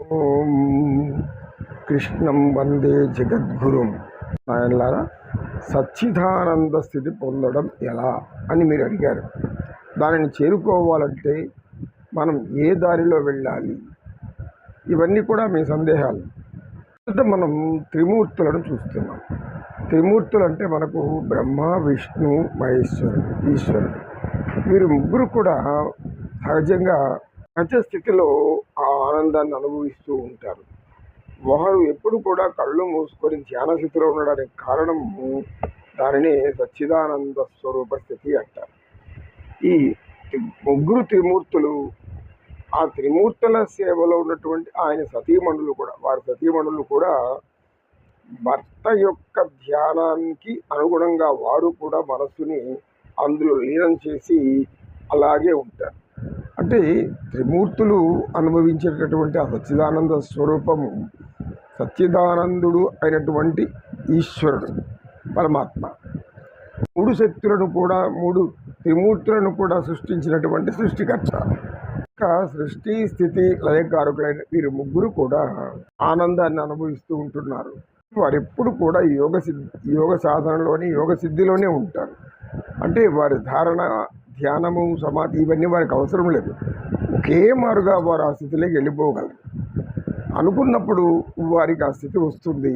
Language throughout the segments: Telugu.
ఓం కృష్ణం వందే జగద్గురుం. నాయనలారా సచ్చిదానంద స్థితి పొందడం ఎలా అని మీరు అడిగారు. దానిని చేరుకోవాలంటే మనం ఏ దారిలో వెళ్ళాలి? ఇవన్నీ కూడా మీ సందేహాలు. మొదట మనం త్రిమూర్తులను చూస్తున్నాం. త్రిమూర్తులు అంటే మనకు బ్రహ్మ విష్ణు మహేశ్వరుడు ఈశ్వరుడు. వీరు ముగ్గురు కూడా సహజంగా సహజ స్థితిలో ఆనందాన్ని అనుభవిస్తూ ఉంటారు. వారు ఎప్పుడు కూడా కళ్ళు మూసుకొని ధ్యాన స్థితిలో ఉండడానికి కారణం దానిని సచ్చిదానంద స్వరూప స్థితి అంటారు. ఈ ముగ్గురు త్రిమూర్తులు ఆ త్రిమూర్తుల సేవలో ఉన్నటువంటి ఆయన సతీమణులు కూడా వారి సతీమణులు కూడా భర్త యొక్క ధ్యానానికి అనుగుణంగా వారు కూడా మనస్సుని అందులో లీనం చేసి అలాగే ఉంటారు. అంటే త్రిమూర్తులు అనుభవించేటటువంటి ఆ సచ్చిదానంద స్వరూపము సచ్చిదానందుడు అయినటువంటి ఈశ్వరుడు పరమాత్మ. మూడు శక్తులను కూడా మూడు త్రిమూర్తులను కూడా సృష్టించినటువంటి సృష్టికర్త. ఇంకా సృష్టి స్థితి లయకారకులైన వీరు ముగ్గురు కూడా ఆనందాన్ని అనుభవిస్తూ ఉంటున్నారు. వారు ఎప్పుడు కూడా యోగ సిద్ధి యోగ సాధనలోని యోగ సిద్ధిలోనే ఉంటారు. అంటే వారి ధారణ ధ్యానము సమాధి ఇవన్నీ వారికి అవసరం లేదు. ఒకే మారుగా వారు ఆ స్థితిలోకి వెళ్ళిపోగలరు. అనుకున్నప్పుడు వారికి ఆ స్థితి వస్తుంది.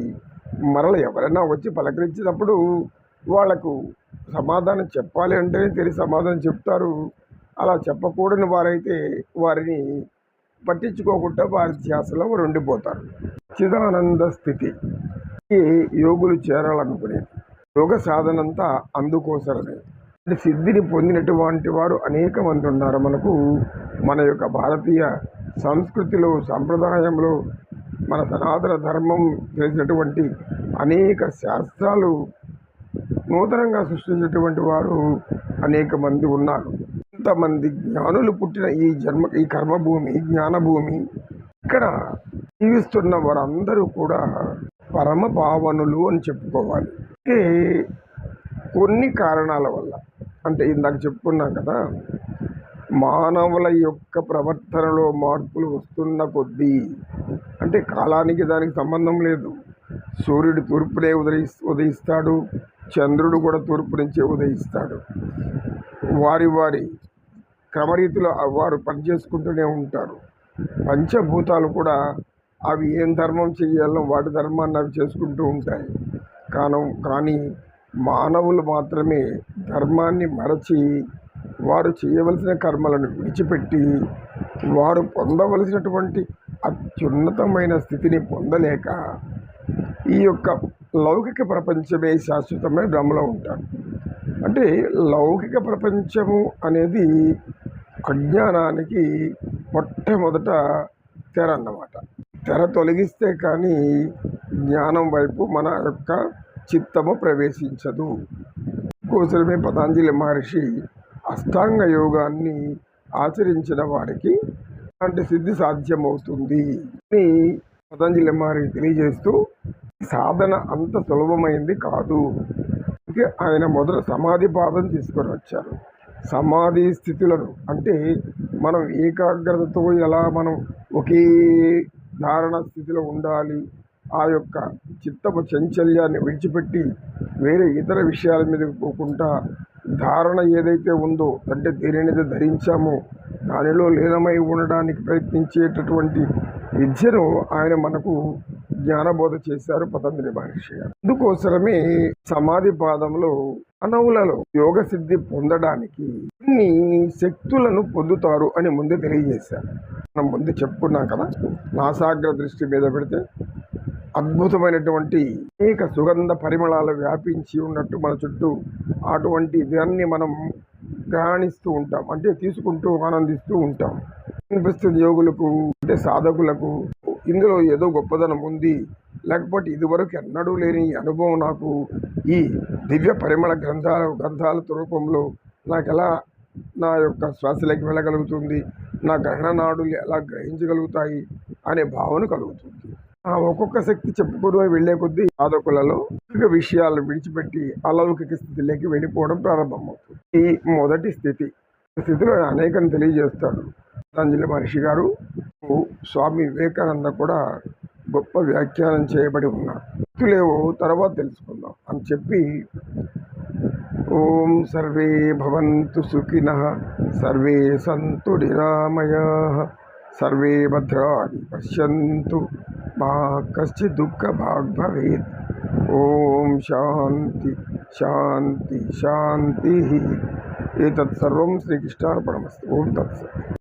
మరల ఎవరైనా వచ్చి పలకరించినప్పుడు వాళ్ళకు సమాధానం చెప్పాలి అంటేనే తెలిసి సమాధానం చెప్తారు. అలా చెప్పకూడని వారైతే వారిని పట్టించుకోకుండా వారి ధ్యాసలో వారు ఉండిపోతారు. చిదానంద స్థితి. యోగులు చేరాలనుకునేది. యోగ సాధనంతా అందుకోసరమే సిద్ధిని పొందినటువంటి వారు అనేక మంది ఉన్నారు. మనకు మన యొక్క భారతీయ సంస్కృతిలో సంప్రదాయంలో మన సనాతన ధర్మం తెలిసినటువంటి అనేక శాస్త్రాలు నూతనంగా సృష్టించినటువంటి వారు అనేక మంది ఉన్నారు. ఇంతమంది జ్ఞానులు పుట్టిన ఈ జన్మ ఈ కర్మభూమి జ్ఞానభూమి ఇక్కడ జీవిస్తున్న వారందరూ కూడా పరమ పావనులు అని చెప్పుకోవాలి. అంటే కొన్ని కారణాల వల్ల అంటే ఇందాక చెప్పుకున్నాం కదా మానవుల యొక్క ప్రవర్తనలో మార్పులు వస్తున్న కొద్దీ అంటే కాలానికి దానికి సంబంధం లేదు. సూర్యుడు తూర్పునే ఉదయి ఉదయిస్తాడు చంద్రుడు కూడా తూర్పు నుంచే ఉదయిస్తాడు. వారి వారి క్రమరీతిలో వారు పనిచేసుకుంటూనే ఉంటారు. పంచభూతాలు కూడా అవి ఏం ధర్మం చేయాలో వాటి ధర్మాన్ని అవి చేసుకుంటూ ఉంటాయి. కాను కానీ మానవులు మాత్రమే ధర్మాన్ని మరచి వారు చేయవలసిన కర్మలను విడిచిపెట్టి వారు పొందవలసినటువంటి అత్యున్నతమైన స్థితిని పొందలేక ఈ యొక్క లౌకిక ప్రపంచమే శాశ్వతమైన భ్రమలో ఉంటారు. అంటే లౌకిక ప్రపంచము అనేది అజ్ఞానానికి మొట్టమొదట తెర అన్నమాట. తెర తొలగిస్తే కానీ జ్ఞానం వైపు మన యొక్క చిత్తము ప్రవేశించదు. కోసమే పతంజలి మహర్షి అష్టాంగ యోగాన్ని ఆచరించిన వారికి అలాంటి సిద్ధి సాధ్యమవుతుంది అని పతంజలి మహర్షి తెలియజేస్తూ సాధన అంత సులభమైంది కాదు. అందుకే ఆయన మొదట సమాధి పాదం తీసుకొని వచ్చారు. సమాధి స్థితులను అంటే మనం ఏకాగ్రతతో ఎలా మనం ఒకే ధారణ స్థితిలో ఉండాలి ఆ యొక్క చిత్తపు చంచల్యాన్ని విడిచిపెట్టి వేరే ఇతర విషయాల మీద పోకుండా ధారణ ఏదైతే ఉందో అంటే దేనినైతే ధరించామో దానిలో లీనమై ఉండడానికి ప్రయత్నించేటటువంటి విద్యను ఆయన మనకు జ్ఞానబోధ చేశారు పతంజలి మహర్షి గారు. అందుకోసమే సమాధి పాదంలో అనవులలో యోగ సిద్ధి పొందడానికి కొన్ని శక్తులను పొందుతారు అని ముందే తెలియజేశారు. మనం ముందు చెప్పుకున్నాం కదా నాసాగ్ర దృష్టి మీద పెడితే అద్భుతమైనటువంటి అనేక సుగంధ పరిమళాలు వ్యాపించి ఉన్నట్టు మన చుట్టూ అటువంటి దాన్ని మనం గ్రహణిస్తూ ఉంటాం. అంటే తీసుకుంటూ ఆనందిస్తూ ఉంటాం. అనిపిస్తుంది యోగులకు అంటే సాధకులకు ఇందులో ఏదో గొప్పదనం ఉంది. లేకపోతే ఇదివరకు ఎన్నడూ లేని అనుభవం నాకు ఈ దివ్య పరిమళ గ్రంథాల గ్రంథాల రూపంలో నాకు ఎలా నా యొక్క శ్వాసలోకి వెళ్ళగలుగుతుంది? నా గ్రహణ నాడులు ఎలా గ్రహించగలుగుతాయి? అనే భావన కలుగుతుంది. ఆ ఒక్కొక్క శక్తి చెప్పుకుని వెళ్ళే కొద్దీ సాధకులలో విషయాలు విడిచిపెట్టి అలౌకిక స్థితిలోకి వెళ్ళిపోవడం ప్రారంభమవుతుంది. ఈ మొదటి స్థితి స్థితిలో అనేకం తెలియజేస్తాడు. పతంజలి మహర్షి గారు స్వామి వివేకానంద కూడా గొప్ప వ్యాఖ్యానం చేయబడి ఉన్నారు. భక్తులేవో తర్వాత తెలుసుకుందాం అని చెప్పి ఓం సర్వే భవంతు సుఖిన సర్వే సంతు నిరామయా सर्वे भद्रा पश्यु भद्राणि पश्यन्तु। मा कश्चिद्दुःखभाग् भवेत्। ॐ शांति शांति शान्तिः। एक तत्सव श्रीकृष्णार्पणमस्तु। ओम तत्सव